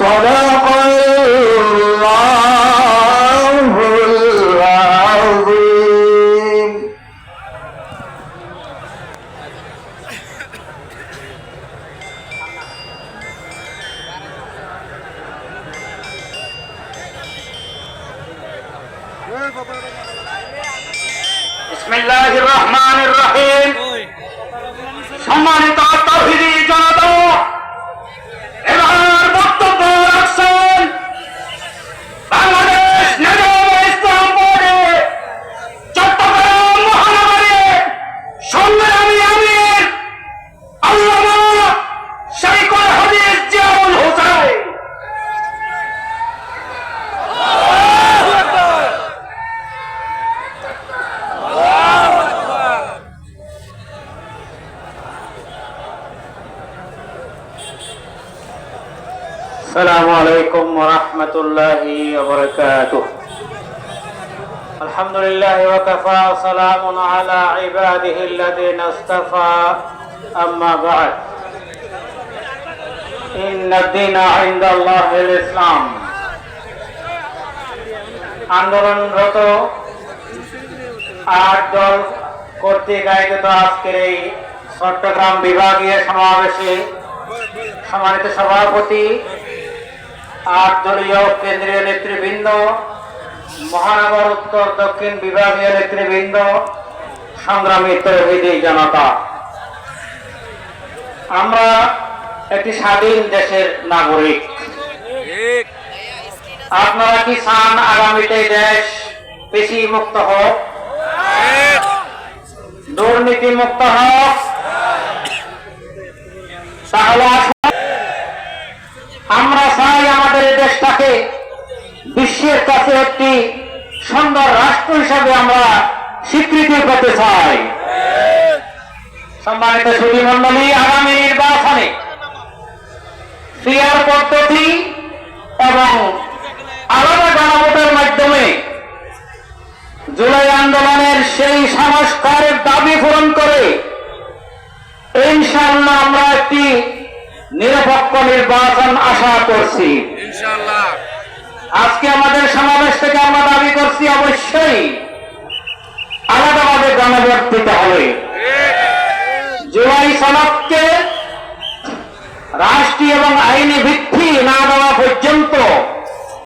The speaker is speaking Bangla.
صدق الله العظيم. بسم الله الرحمن الرحيم. السلام عليكم ورحمة الله وبركاته الحمد لله وكفى وسلام على عباده الذين اصطفى أما بعد إن الدين عند الله الإسلام আন্দোলনরত আট দল কর্তৃক আয়োজিত আজকের এই চট্টগ্রাম বিভাগীয় সমাবেশে সম্মানিত সভাপতি আট দলীয় কেন্দ্রীয় নেতৃবৃন্দ, মহানগর উত্তর, দক্ষিণ বিভাগীয় নেতৃবৃন্দ, সংগ্রামী তরহিদি জনতা। আমরা একটি স্বাধীন দেশের নাগরিক। আপনারা কি চান আগামীতে দেশ বেশি মুক্ত হোক? দুর্নীতি মুক্ত হোক? তাহলে আসুন আমরা চাই আমাদের এই বিশ্বের কাছে একটি সুন্দর রাষ্ট্র হিসাবে আমরা স্বীকৃতি পেতে চাই। সম্মানিত সুধী মন্ডলী আগামী নির্বাচনে ক্রিয়ার পদ্ধতি এবং আলাদা গণভোটের মাধ্যমে জুলাই আন্দোলনের সেই সংস্কারের দাবি পূরণ করে ইনশাআল্লাহ আমরা একটি নিরপেক্ষ নির্বাচন আশা করছি। আজকে আমাদের সমাবেশ থেকে আমরা দাবি করছি অবশ্যই আলাদাভাবে গণভোট দিতে হবে। জুলাই সনদকে রাষ্ট্রীয় এবং আইনি ভিত্তি